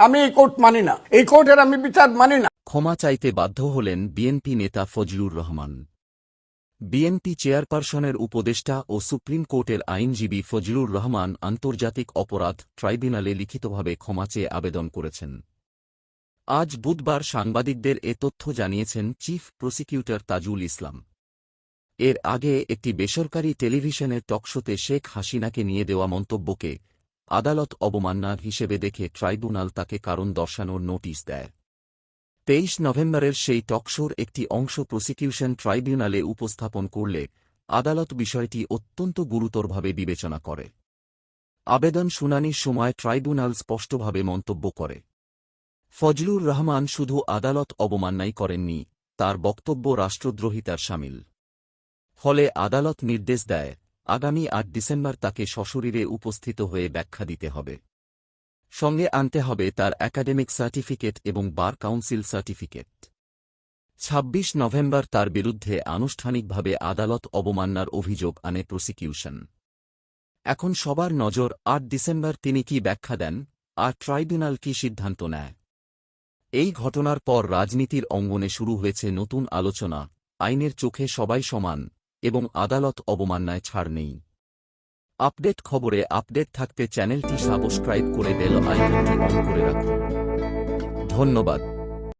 আমি এই কোর্ট মানি না। এই কোর্টের আমি বিচার মানি না। ক্ষমা চাইতে বাধ্য হলেন বিএনপি নেতা ফজলুর রহমান। বিএনপি চেয়ারপারসনের উপদেষ্টা ও সুপ্রিম কোর্টের আইনজীবী ফজলুর রহমান আন্তর্জাতিক অপরাধ ট্রাইব্যুনালে লিখিতভাবে ক্ষমা চেয়ে আবেদন করেছেন। আজ বুধবার সাংবাদিকদের এ তথ্য জানিয়েছেন চিফ প্রসিকিউটর তাজুল ইসলাম। এর আগে একটি বেসরকারি টেলিভিশনের টকশোতে শেখ হাসিনাকে নিয়ে দেওয়া মন্তব্যকে আদালত অবমাননার হিসেবে দেখে ট্রাইব্যুনাল তাকে কারণ দর্শানোর নোটিশ দেয়। তেইশ নভেম্বরের সেই টকশোর একটি অংশ প্রসিকিউশন ট্রাইব্যুনালে উপস্থাপন করলে আদালত বিষয়টি অত্যন্ত গুরুতরভাবে বিবেচনা করে। আবেদন শুনানির সময় ট্রাইব্যুনাল স্পষ্টভাবে মন্তব্য করে। ফজলুর রহমান শুধু আদালত অবমাননাই করেননি, তার বক্তব্য রাষ্ট্রদ্রোহিতার সামিল। ফলে আদালত নির্দেশ দেয় আগামী আট ডিসেম্বর তাকে সশরীরে উপস্থিত হয়ে ব্যাখ্যা দিতে হবে। সঙ্গে আনতে হবে তার একাডেমিক সার্টিফিকেট এবং বার কাউন্সিল সার্টিফিকেট। ২৬ নভেম্বর তার বিরুদ্ধে আনুষ্ঠানিকভাবে আদালত অবমাননার অভিযোগ আনে প্রসিকিউশন। এখন সবার নজর, আট ডিসেম্বর তিনি কি ব্যাখ্যা দেন, আর ট্রাইব্যুনাল কি সিদ্ধান্ত নেয়? এই ঘটনার পর রাজনীতির অঙ্গনে শুরু হয়েছে নতুন আলোচনা, আইনের চোখে সবাই সমান। এবং আদালত অবমাননায় ছাড় নেই। আপডেট খবরে আপডেট থাকতে চ্যানেলটি সাবস্ক্রাইব করে বেল আইকনটি অন করে রাখুন। ধন্যবাদ।